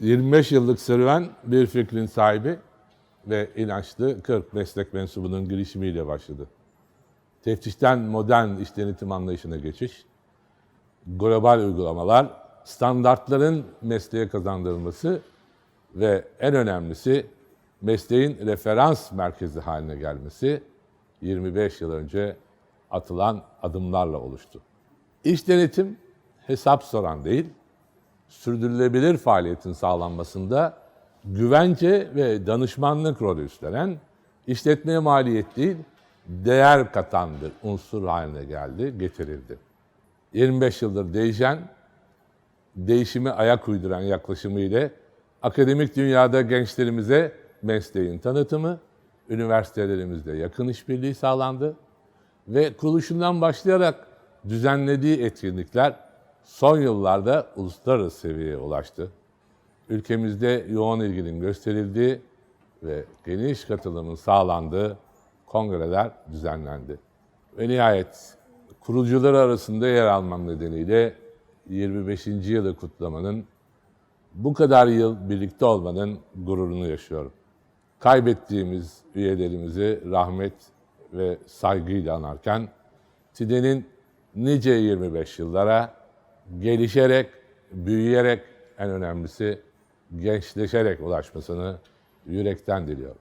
25 yıllık serüven bir fikrin sahibi ve inançlı 40 meslek mensubunun girişimiyle başladı. Teftişten modern iş denetim anlayışına geçiş, global uygulamalar, standartların mesleğe kazandırılması ve en önemlisi mesleğin referans merkezi haline gelmesi 25 yıl önce atılan adımlarla oluştu. İş denetim hesap soran değil, sürdürülebilir faaliyetin sağlanmasında güvence ve danışmanlık rolü üstlenen, işletmeye maliyet değil, değer katan bir unsur haline geldi, getirildi. 25 yıldır değişen, değişime ayak uyduran yaklaşımı ile akademik dünyada gençlerimize mesleğin tanıtımı, üniversitelerimizde yakın işbirliği sağlandı ve kuruluşundan başlayarak düzenlediği etkinlikler son yıllarda uluslararası seviyeye ulaştı. Ülkemizde yoğun ilginin gösterildiği ve geniş katılımın sağlandığı kongreler düzenlendi. Ve nihayet kurucuları arasında yer almam nedeniyle 25. yılı kutlamanın bu kadar yıl birlikte olmanın gururunu yaşıyorum. Kaybettiğimiz üyelerimizi rahmet ve saygıyla anarken TİDE'nin nice 25 yıllara gelişerek, büyüyerek en önemlisi gençleşerek ulaşmasını yürekten diliyorum.